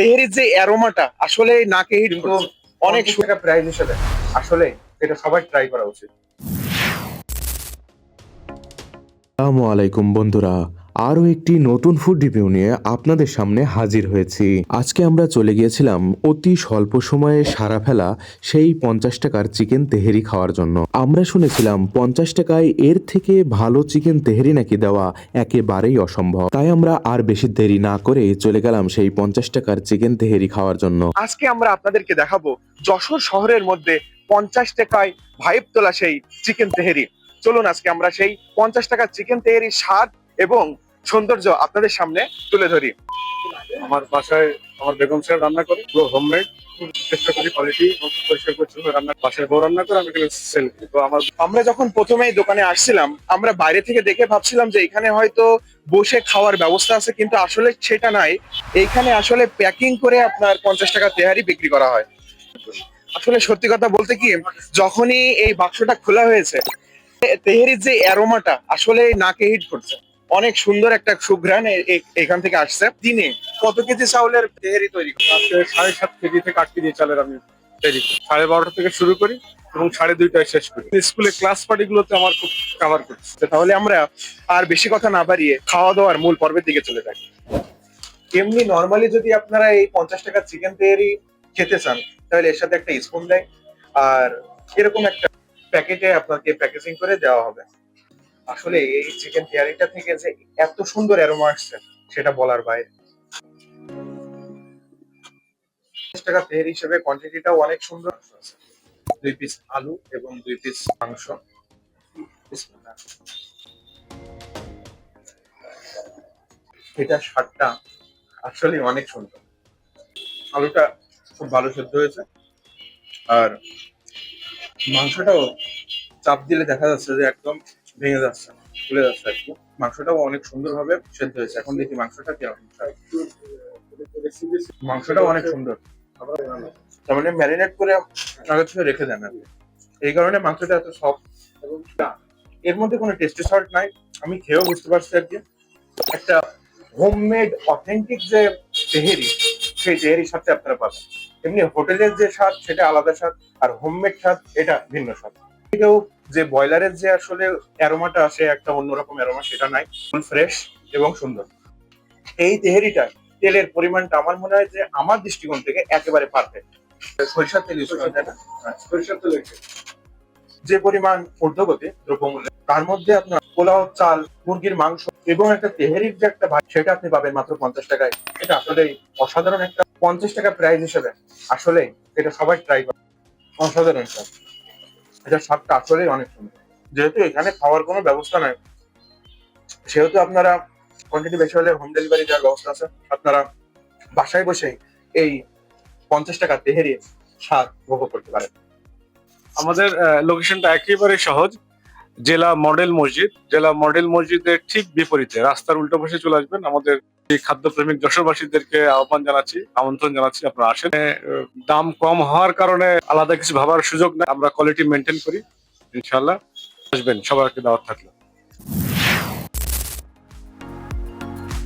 তেহেরির যে অ্যারোমাটা আসলে নাকে হিট কিন্তু করছে। অনেক অনেক টাকা প্রাইস হিসেবে। আসলে এটা সবাই ট্রাই করা উচিত। আসসালামু আলাইকুম বন্ধুরা। আরও একটি নতুন ফুড রিভিউ নিয়ে আপনাদের সামনে হাজির হয়েছি। আজকে আমরা চলে গিয়েছিলাম অতি স্বল্প সময়ে সারা ফেলা সেই পঞ্চাশ টাকার চিকেন তেহেরি খাওয়ার জন্য। আমরা শুনেছিলাম পঞ্চাশ টাকায় এর থেকে ভালো চিকেন তেহেরি নাকি দেওয়া একেবারেই অসম্ভব। তাই আমরা আর বেশি দেরি না করে চলে গেলাম সেই পঞ্চাশ টাকার চিকেন তেহেরি খাওয়ার জন্য। আজকে আমরা আপনাদেরকে দেখাবো যশোর শহরের মধ্যে পঞ্চাশ টাকায় ভাইব তোলা সেই চিকেন তেহেরি। চলুন আজকে আমরা সেই পঞ্চাশ টাকার চিকেন তেহেরির স্বাদ এবং সৌন্দর্য আপনাদের সামনে তুলে ধরি। আমার বাসায় আমার বেগম সাহেব রান্না করে পুরো হোমমেড চেষ্টা করি কোয়ালিটি পরিষ্কার রান্না বাসায় বউ রান্না করে আমি সেল তো আমার আমরা যখন প্রথমে দোকানে আসছিলাম আমরা বাইরে থেকে দেখে ভাবছিলাম যে এখানে হয়তো বসে খাওয়ার ব্যবস্থা আছে কিন্তু আসলে সেটা নাই। এইখানে আসলে প্যাকিং করে আপনার পঞ্চাশ টাকা তেহারি বিক্রি করা হয়। আসলে সত্যি কথা বলতে কি যখনই এই বাক্সটা খোলা হয়েছে তেহারির যে অ্যারোমাটা আসলে নাকে হিট করছে। অনেক সুন্দর একটা সুঘ্রাণ এখান থেকে আসছে। দিনে কত কেজি চাউলের তেহারি তৈরি আজকে সাড়ে সাত কেজি থেকে আট কেজি চালের আমি তৈরি করি। সাড়ে বারোটা থেকে শুরু করি এবং সাড়ে দুইটায় শেষ করি। স্কুলে ক্লাস পার্টি গুলোতে আমার খুব কাভার করছে। তাহলে আমরা আর বেশি কথা না বাড়িয়ে খাওয়া দাওয়ার মূল পর্বের দিকে চলে যাই। এমনি নর্মালি যদি আপনারা এই পঞ্চাশ টাকা চিকেন তেয়ারি খেতে চান তাহলে এর সাথে একটা স্পুন দেয়। আর এরকম একটা প্যাকেটে আপনাকে প্যাকেজিং করে দেওয়া হবে। আসলে এই চিকেন তেয়ারিটা থেকে যে এত সুন্দর অ্যারোমা আসছে, সেটা বলার বাইরে। টাকা তেহারি হিসেবে কোয়ান্টিটিটাও অনেক সুন্দর। দুই পিস আলু এবং দুই পিস মাংস। এটা স্বাদটা আসলে অনেক সুন্দর। আলুটা খুব ভালো সেদ্ধ হয়েছে। আর মাংসটাও চাপ দিলে দেখা যাচ্ছে যে একদম ভেঙে যাচ্ছে, ফুলে যাচ্ছে আর কি। মাংসটাও অনেক সুন্দরভাবে সেদ্ধ হয়েছে। এখন দেখি মাংসটা কেমন। মাংসটাও অনেক সুন্দর। তার মানে ম্যারিনেট করে আগে থেকে রেখে দেন কি। এই কারণে মাংসটা এত সফট এর মধ্যে কোনো টেস্টি সল্ট নাই। আমি খেয়েও বুঝতে পারছি আর কি। একটা হোমমেড অথেন্টিক যে তেহেরি, সেই তেহেরির সাথে আপনারা পাবেন। এমনি হোটেলের যে স্বাদ, সেটা আলাদা স্বাদ। আর হোমমেড স্বাদ, এটা ভিন্ন স্বাদ। এটাও যে ব্রয়লারের যে আসলে অ্যারোমাটা আসে একটা অন্যরকম অ্যারোমা সেটা নাই। ফুল ফ্রেশ এবং সুন্দর। এই তেহেরিটা তেলের পরিমাণটা আমার মনে হয় যে আমার দৃষ্টিকোণ থেকে একেবারে পারফেক্ট সরিষার তেল ইউজ করা যায় না? সরিষার তেল যে পরিমাণ ঊর্ধ্বগতি দ্রব্যমূল্য তার মধ্যে আপনার পোলাও চাল মুরগির মাংস এবং একটা তেহারির যে একটা ভাত সেটা আপনি পাবেন মাত্র পঞ্চাশ টাকায়। এটা আসলে অসাধারণ একটা পঞ্চাশ টাকা প্রাইস হিসেবে। আসলে এটা সবাই ট্রাই করে। অসাধারণ স্বাদ এটা স্বাদটা আসলেই অনেক সুন্দর। যেহেতু এখানে খাওয়ার কোনো ব্যবস্থা নাই, সেহেতু আপনারা কোয়ান্টিটি বেশি হলে হোম ডেলিভারি দেওয়ার ব্যবস্থা আছে। আপনারা বাসায় বসে এই পঞ্চাশ টাকা তেহেরি স্বাদ উপভোগ করতে পারেন। আমাদের লোকেশনটা একেবারে সহজ। জেলা মডেল মসজিদ। জেলা মডেল মসজিদের ঠিক বিপরীতে, রাস্তার উল্টো পাশে চলে আসবেন। আমাদের খাদ্যপ্রেমিক যশোরবাসীদেরকে আহ্বান জানাচ্ছি, আমন্ত্রণ জানাচ্ছি আপনারা আসেন। দাম কম হওয়ার কারণে আলাদা কিছু ভাবার সুযোগ নেই। আমরা কোয়ালিটি মেনটেন করি ইনশাল্লাহ আসবেন, সবাইকে দাওয়াত থাকল।